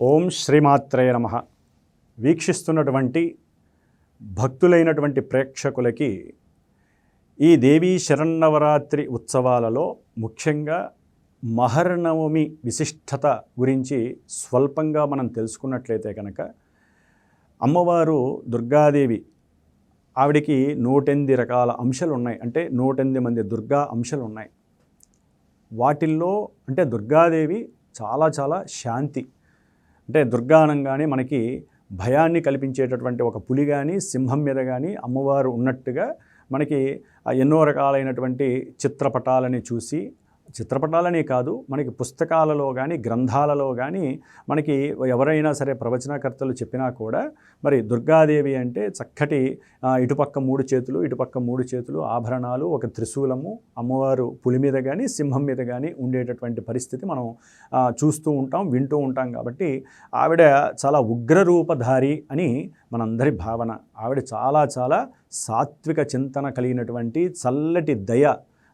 ఓం శ్రీమాత్రయ నమ. వీక్షిస్తున్నటువంటి భక్తులైనటువంటి ప్రేక్షకులకి ఈ దేవీ శరన్నవరాత్రి ఉత్సవాలలో ముఖ్యంగా మహర్నవమి విశిష్టత గురించి స్వల్పంగా మనం తెలుసుకున్నట్లయితే కనుక అమ్మవారు దుర్గాదేవి ఆవిడికి నూటెనిమిది రకాల అంశాలు ఉన్నాయి అంటే నూటెనిమిది మంది దుర్గా అంశాలు ఉన్నాయి వాటిల్లో అంటే దుర్గాదేవి చాలా చాలా శాంతి అంటే దుర్గానంగానే మనకి భయాన్ని కల్పించేటటువంటి ఒక పులి కానీ సింహం మీద కానీ అమ్మవారు ఉన్నట్టుగా మనకి ఎన్నో రకాలైనటువంటి చిత్రపటాలని చూసి చిత్రపటాలనే కాదు మనకి పుస్తకాలలో కానీ గ్రంథాలలో కానీ మనకి ఎవరైనా సరే ప్రవచనకర్తలు చెప్పినా కూడా మరి దుర్గాదేవి అంటే చక్కటి ఇటుపక్క మూడు చేతులు ఇటుపక్క మూడు చేతులు ఆభరణాలు ఒక త్రిశూలము అమ్మవారు పులి మీద కానీ సింహం మీద కానీ ఉండేటటువంటి పరిస్థితి మనం చూస్తూ ఉంటాం వింటూ ఉంటాం కాబట్టి ఆవిడ చాలా ఉగ్రరూపధారి అని మనందరి భావన. ఆవిడ చాలా చాలా సాత్విక చింతన కలిగినటువంటి చల్లటి దయ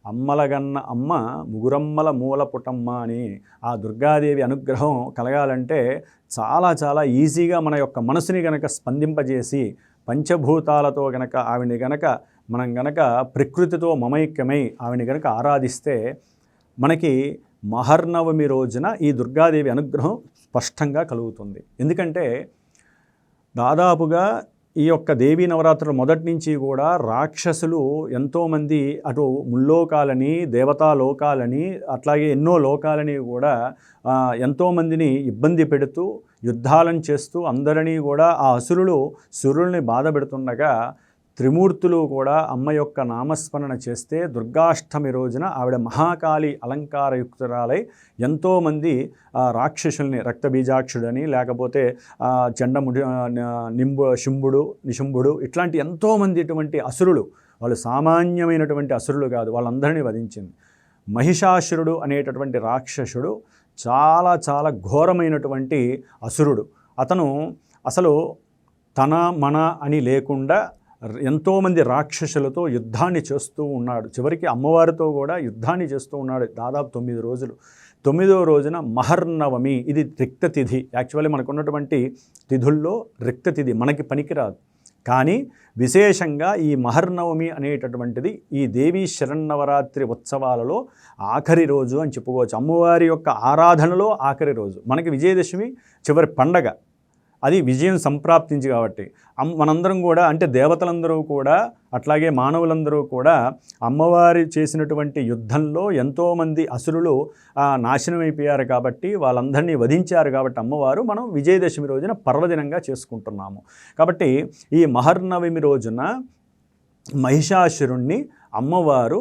అమ్మలగన్న అమ్మ ముగురమ్మల మూల పుటమ్మ అని ఆ దుర్గాదేవి అనుగ్రహం కలగాలంటే చాలా చాలా ఈజీగా మన యొక్క మనసుని గనక స్పందింపజేసి పంచభూతాలతో గనక ఆవిని గనక మనం గనక ప్రకృతితో మమైక్యమై ఆవిని గనక ఆరాధిస్తే మనకి మహర్నవమి రోజున ఈ దుర్గాదేవి అనుగ్రహం స్పష్టంగా కలుగుతుంది. ఎందుకంటే దాదాపుగా ఈ యొక్క దేవీ నవరాత్రుల మొదటి నుంచి కూడా రాక్షసులు ఎంతోమంది అటు ముల్లోకాలని దేవతా లోకాలని అట్లాగే ఎన్నో లోకాలని కూడా ఎంతోమందిని ఇబ్బంది పెడుతూ యుద్ధాలను చేస్తూ అందరినీ కూడా ఆ అసురులు సురుల్ని బాధ పెడుతుండగా త్రిమూర్తులు కూడా అమ్మ యొక్క నామస్మరణ చేస్తే దుర్గాష్టమి రోజున ఆవిడ మహాకాళి అలంకారయుక్తురాలై ఎంతోమంది రాక్షసుల్ని రక్తబీజాక్షుడని లేకపోతే ఆ, చండముడి నింబు శుంభుడు నిశుంభుడు ఇట్లాంటి ఎంతోమంది ఇటువంటి అసురులు వాళ్ళు సామాన్యమైనటువంటి అసురులు కాదు వాళ్ళందరినీ వధించింది. మహిషాసురుడు అనేటటువంటి రాక్షసుడు చాలా చాలా ఘోరమైనటువంటి అసురుడు. అతను అసలు తన మన అని లేకుండా ఎంతోమంది రాక్షసులతో యుద్ధాన్ని చేస్తూ ఉన్నాడు. చివరికి అమ్మవారితో కూడా యుద్ధాన్ని చేస్తూ ఉన్నాడు దాదాపు తొమ్మిది రోజులు. తొమ్మిదో రోజున మహర్నవమి ఇది రిక్త తిథి యాక్చువల్లీ మనకు ఉన్నటువంటి తిథుల్లో రిక్త తిథి మనకి పనికిరాదు. కానీ విశేషంగా ఈ మహర్నవమి అనేటటువంటిది ఈ దేవీ శరన్నవరాత్రి ఉత్సవాలలో ఆఖరి రోజు అని చెప్పుకోవచ్చు. అమ్మవారి యొక్క ఆరాధనలో ఆఖరి రోజు. మనకి విజయదశమి చివరి పండగ. అది విజయం సంప్రాప్తించి కాబట్టి. మనందరం కూడా అంటే దేవతలందరూ కూడా అట్లాగే మానవులందరూ కూడా అమ్మవారి చేసినటువంటి యుద్ధంలో ఎంతోమంది అసురులు నాశనం అయిపోయారు కాబట్టి వాళ్ళందరినీ వధించారు కాబట్టి అమ్మవారు మనం విజయదశమి రోజున పర్వదినంగా చేసుకుంటున్నాము. కాబట్టి ఈ మహర్నవమి రోజున మహిషాసురుణ్ణి అమ్మవారు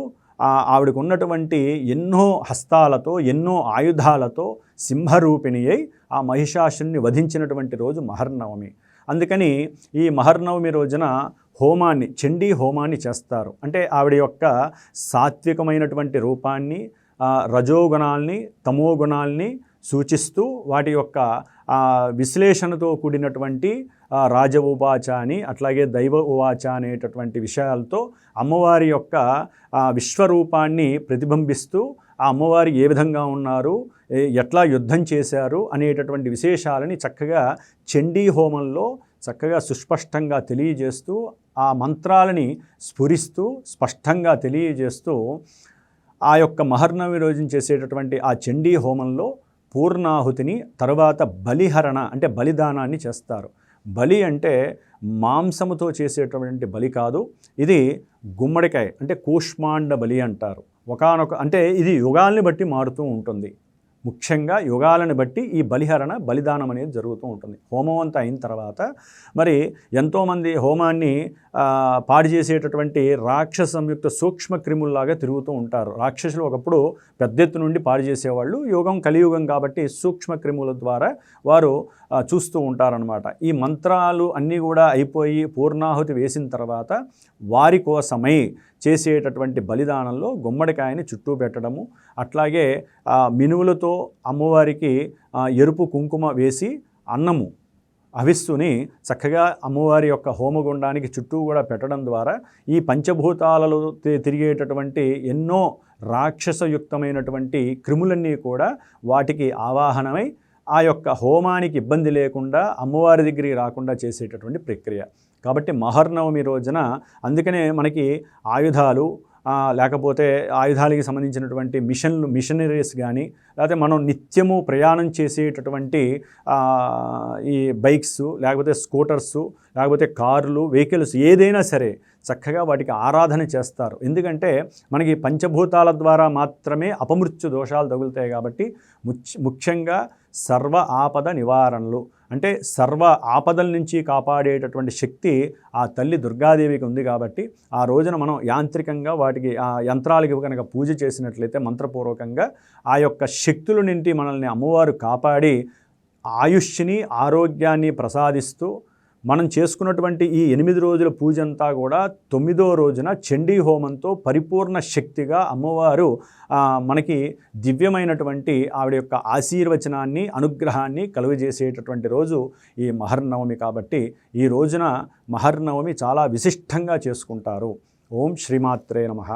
ఆవిడకు ఉన్నటువంటి ఎన్నో హస్తాలతో ఎన్నో ఆయుధాలతో సింహరూపిణి అయి ఆ మహిషాసుని వధించినటువంటి రోజు మహర్నవమి. అందుకని ఈ మహర్నవమి రోజున హోమాన్ని చండీ హోమాన్ని చేస్తారు. అంటే ఆవిడ యొక్క సాత్వికమైనటువంటి రూపాన్ని ఆ, రజోగుణాల్ని తమోగుణాల్ని సూచిస్తూ వాటి యొక్క విశ్లేషణతో కూడినటువంటి రాజ ఉవాచ అని అట్లాగే దైవ ఉవాచ అనేటటువంటి విషయాలతో అమ్మవారి యొక్క విశ్వరూపాన్ని ప్రతిబింబిస్తూ ఆ అమ్మవారు ఏ విధంగా ఉన్నారు ఎట్లా యుద్ధం చేశారు అనేటటువంటి విశేషాలని చక్కగా చండీ హోమంలో చక్కగా సుస్పష్టంగా తెలియజేస్తూ ఆ మంత్రాలని స్ఫురిస్తూ స్పష్టంగా తెలియజేస్తూ ఆ యొక్క మహర్నవి రోజున చేసేటటువంటి ఆ చండీ హోమంలో పూర్ణాహుతిని తర్వాత బలిహరణ అంటే బలిదానాన్ని చేస్తారు. బలి అంటే మాంసముతో చేసేటటువంటి బలి కాదు ఇది గుమ్మడికాయ అంటే కూష్మాండ బలి అంటారు. ఒకానొక అంటే ఇది యుగాల్ని బట్టి మారుతూ ఉంటుంది. ముఖ్యంగా యుగాలను బట్టి ఈ బలిహరణ బలిదానం అనేది జరుగుతూ ఉంటుంది. హోమం అంతా అయిన తర్వాత మరి ఎంతోమంది హోమాన్ని పాడు చేసేటటువంటి రాక్షస సంయుక్త సూక్ష్మ క్రిముల్లాగా తిరుగుతూ ఉంటారు. రాక్షసులు ఒకప్పుడు పెద్ద ఎత్తు నుండి పాడు చేసేవాళ్ళు. యుగం కలియుగం కాబట్టి సూక్ష్మ క్రిముల ద్వారా వారు చూస్తూ ఉంటారనమాట ఈ మంత్రాలు అన్నీ కూడా అయిపోయి పూర్ణాహుతి వేసిన తర్వాత వారి కోసమై చేసేటటువంటి బలిదానంలో గుమ్మడికాయని చుట్టూ పెట్టడము అట్లాగే ఆ, మినువులతో అమ్మవారికి ఎరుపు కుంకుమ వేసి అన్నము అవిస్తుని చక్కగా అమ్మవారి యొక్క హోమగుండానికి చుట్టూ కూడా పెట్టడం ద్వారా ఈ పంచభూతాలలో తిరిగేటటువంటి ఎన్నో రాక్షసయుక్తమైనటువంటి క్రిములన్నీ కూడా వాటికి ఆవాహనమై ఆ యొక్క హోమానికి ఇబ్బంది లేకుండా అమ్మవారి దగ్గరికి రాకుండా చేసేటటువంటి ప్రక్రియ. కాబట్టి మహర్నవమి రోజున అందుకనే మనకి ఆయుధాలు లేకపోతే ఆయుధాలకి సంబంధించినటువంటి మిషన్లు మిషనరీస్ కానీ లేకపోతే మనం నిత్యము ప్రయాణం చేసేటటువంటి ఈ బైక్స్ లేకపోతే స్కూటర్స్ లేకపోతే కార్లు వెహికల్స్ ఏదైనా సరే చక్కగా వాటికి ఆరాధన చేస్తారు. ఎందుకంటే మనకి పంచభూతాల ద్వారా మాత్రమే అపమృత్యు దోషాలు తగులుతాయి కాబట్టి ముచ్- ముఖ్యంగా సర్వ ఆపద నివారణలు. అంటే సర్వ ఆపదల నుంచి కాపాడేటటువంటి శక్తి ఆ తల్లి దుర్గాదేవికి ఉంది కాబట్టి ఆ రోజున మనం యాంత్రికంగా వాటికి ఆ యంత్రాలకి కనుక పూజ చేసినట్లయితే మంత్రపూర్వకంగా ఆ యొక్క శక్తుల నుండి మనల్ని అమ్మవారు కాపాడి ఆయుష్ని ఆరోగ్యాన్ని ప్రసాదిస్తూ మనం చేసుకున్నటువంటి ఈ ఎనిమిది రోజుల పూజ అంతా కూడా తొమ్మిదో రోజున చండీ హోమంతో పరిపూర్ణ శక్తిగా అమ్మవారు మనకి దివ్యమైనటువంటి ఆవిడ యొక్క ఆశీర్వచనాన్ని అనుగ్రహాన్ని కలుగజేసేటటువంటి రోజు ఈ మహర్నవమి కాబట్టి ఈ రోజున మహర్నవమి చాలా విశిష్టంగా చేసుకుంటారు. ఓం శ్రీమాత్రే నమః.